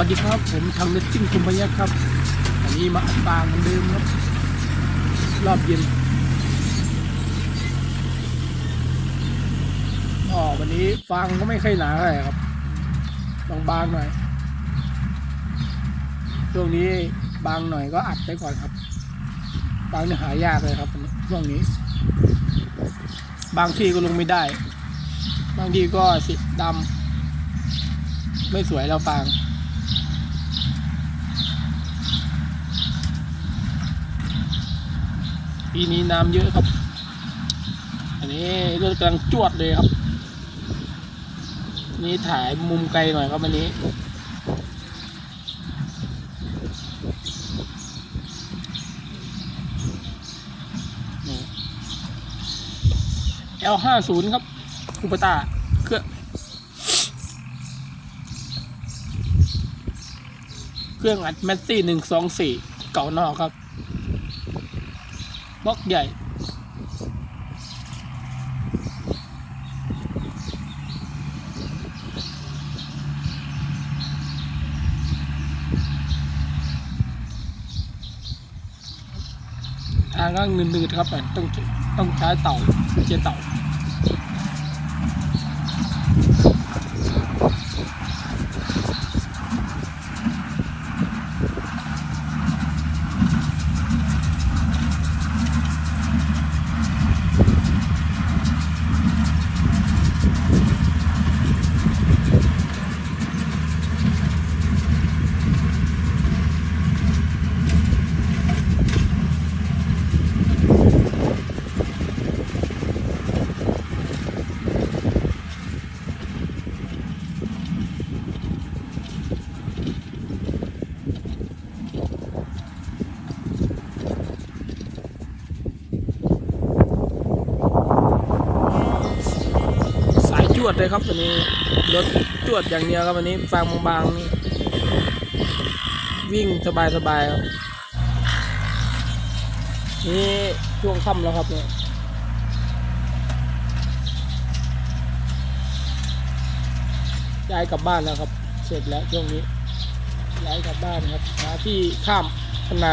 วัสดีครับ ผมทางเลสซิ่งคุมพยัคฆ์ครับ อันนี้มาอัดฟางเหมือนเดิมครับ รอบเย็นอ๋อวันนี้ฟางก็ไม่ค่อยหนาเท่าไหร่ครับบางๆหน่อย ช่วงนี้บางหน่อยก็อัดไปก่อนครับ บางเนี่ยหายากเลยครับช่วงนี้ บางที่ก็ลงไม่ได้ บางที่ก็สีดำไม่สวยแล้วฟาง ปีนี้น้ำเยอะครับ อันนี้เรือกำลังจวดเลยครับ นี่ถ่ายมุมไกลหน่อยครับวันนี้ L ห้าศูนย์ครับคูปตาเครื่องเครื่องอัดแมสซี่หนึ่งสองสี่เก่านอกครับ บล็อกใหญ่ ทางก็เงินืดๆครับต้องต้องใช้เต่าเจเต่า วดเลยครับวันนี้รถจวดอย่างเดียวครับวันนี้ฟางบางๆนี่วิ่งสบายๆครับนี่ช่วงค่ำแล้วครับเนี่ยย้ายกลับบ้านแล้วครับ เสร็จแล้วช่วงนี้ย้ายกลับบ้านครับหาที่ข้ามพนา